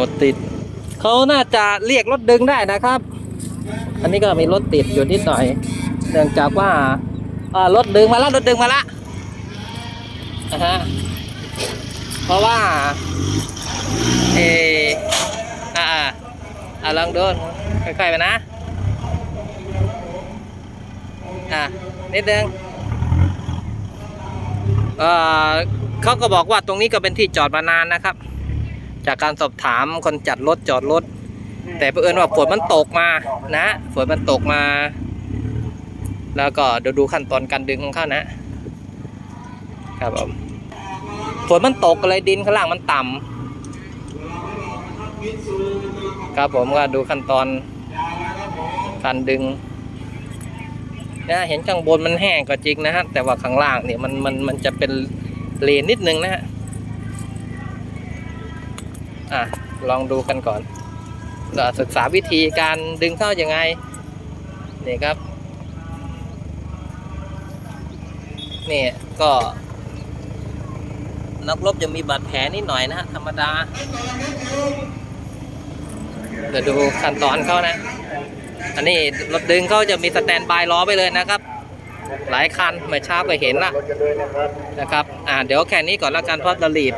รถติดเขาน่าจะเรียกรถดึงได้นะครับ อันนี้ก็มีรถติดอยู่นิดหน่อย เนื่องจากว่าเอ่อรถดึงมาแล้วรถดึงมาละนะฮะเพราะว่าเอออ่าอ่าอ่าลองดูค่อยๆไปนะ อะนิดนึงเอ่อเขาก็บอกว่าตรงนี้ก็เป็นที่จอดมานานนะครับ จากการสอบถามคนจัดรถจอดรถ แต่เผอิญว่าฝนมันตกมานะฝนมันตกมา แล้วก็ดูดูขั้นตอนการดึงของเขานะครับผมฝนมันตกเลยดินข้างล่างมันต่ำครับผมก็ดูขั้นตอนการดึงนะเห็นข้างบนมันแห้งก็จริงนะฮะแต่ว่าข้างล่างเนี่ยมันมันมันจะเป็นเลนนิดนึงนะฮะ อะลองดูกันก่อนก็ศึกษาวิธีการดึงเข้ายังไงนี่ครับนี่ก็นักรบจะมีบาดแผลนิดหน่อยนะฮะธรรมดา เดี๋ยวดูขั้นตอนเขานะ อันนี้รถดึงเขาจะมีสแตนบายล้อไปเลยนะครับ หลายคันเมื่อเช้าก็เห็นละนะครับ อ่าเดี๋ยวแค่นี้ก่อนแล้วกันเพราะเรารีบ